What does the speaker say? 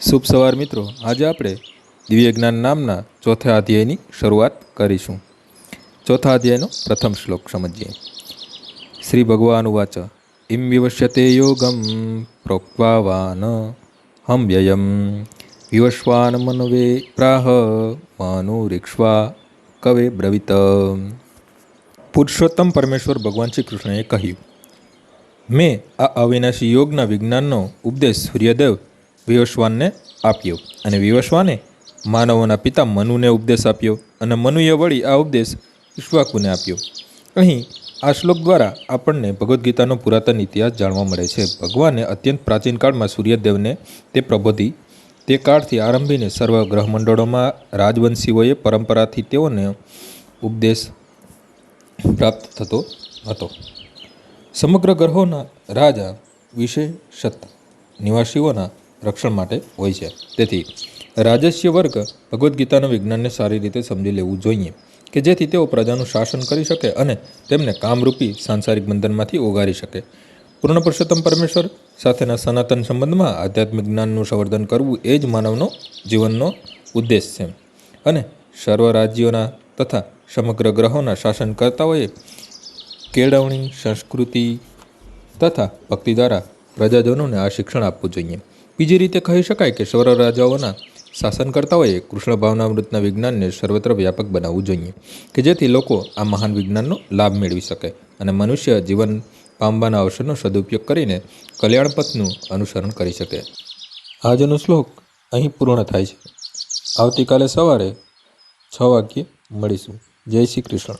શુભ સવાર મિત્રો. આજે આપણે દિવ્ય જ્ઞાન નામના ચોથા અધ્યાયની શરૂઆત કરીશું. ચોથા અધ્યાયનો પ્રથમ શ્લોક સમજીએ. શ્રી ભગવાન ઉવાચ, ઇમ વિવશ્યતે યોગમ પ્રોક્વાવાન હમ વ્યયમ વિવશ્વાન મનવે પ્રાહ મનુરીક્ષ્વા કવે બ્રવિત. પુરુષોત્તમ પરમેશ્વર ભગવાન શ્રી કૃષ્ણએ કહ્યું, મેં આ અવિનાશી યોગના વિજ્ઞાનનો ઉપદેશ સૂર્યદેવ વિવસ્વાનને આપ્યો અને વિવસ્વાને માનવોના પિતા મનુને ઉપદેશ આપ્યો અને મનુએ વળી આ ઉપદેશ વિશ્વાકુને આપ્યો. અહીં આ શ્લોક દ્વારા આપણને ભગવદ્ ગીતાનો પુરાતન ઇતિહાસ જાણવા મળે છે. ભગવાને અત્યંત પ્રાચીન કાળમાં સૂર્યદેવને તે પ્રબોધી. તે કાળથી આરંભીને સર્વ ગ્રહમંડળોમાં રાજવંશીઓએ પરંપરાથી તેઓને ઉપદેશ પ્રાપ્ત થતો હતો. સમગ્ર ગ્રહોના રાજા વિશેષત નિવાસીઓના રક્ષણ માટે હોય છે. તેથી, રાજસ્ય વર્ગ ભગવદ્ ગીતાના વિજ્ઞાનને સારી રીતે સમજી લેવું જોઈએ કે જેથી તેઓ પ્રજાનું શાસન કરી શકે અને તેમને કામરૂપી સાંસારિક બંધનમાંથી ઓગારી શકે. પૂર્ણ પુરુષોત્તમ પરમેશ્વર સાથેના સનાતન સંબંધમાં આધ્યાત્મિક જ્ઞાનનું સંવર્ધન કરવું એ જ માનવનો જીવનનો ઉદ્દેશ છે. અને સર્વ રાજ્યોના તથા સમગ્ર ગ્રહોના શાસનકર્તાઓએ કેળવણી, સંસ્કૃતિ તથા ભક્તિ દ્વારા પ્રજાજનોને આ શિક્ષણ આપવું જોઈએ. બીજી રીતે કહી શકાય કે સ્વર રાજાઓના શાસનકર્તાઓએ કૃષ્ણ ભાવનામૃતના વિજ્ઞાનને સર્વત્ર વ્યાપક બનાવવું જોઈએ કે જેથી લોકો આ મહાન વિજ્ઞાનનો લાભ મેળવી શકે અને મનુષ્ય જીવન પામવાના અવસરનો સદુપયોગ કરીને કલ્યાણ પથનું અનુસરણ કરી શકે. આજનો શ્લોક અહીં પૂર્ણ થાય છે. આવતીકાલે સવારે છ વાગ્યે મળીશું. જય શ્રી કૃષ્ણ.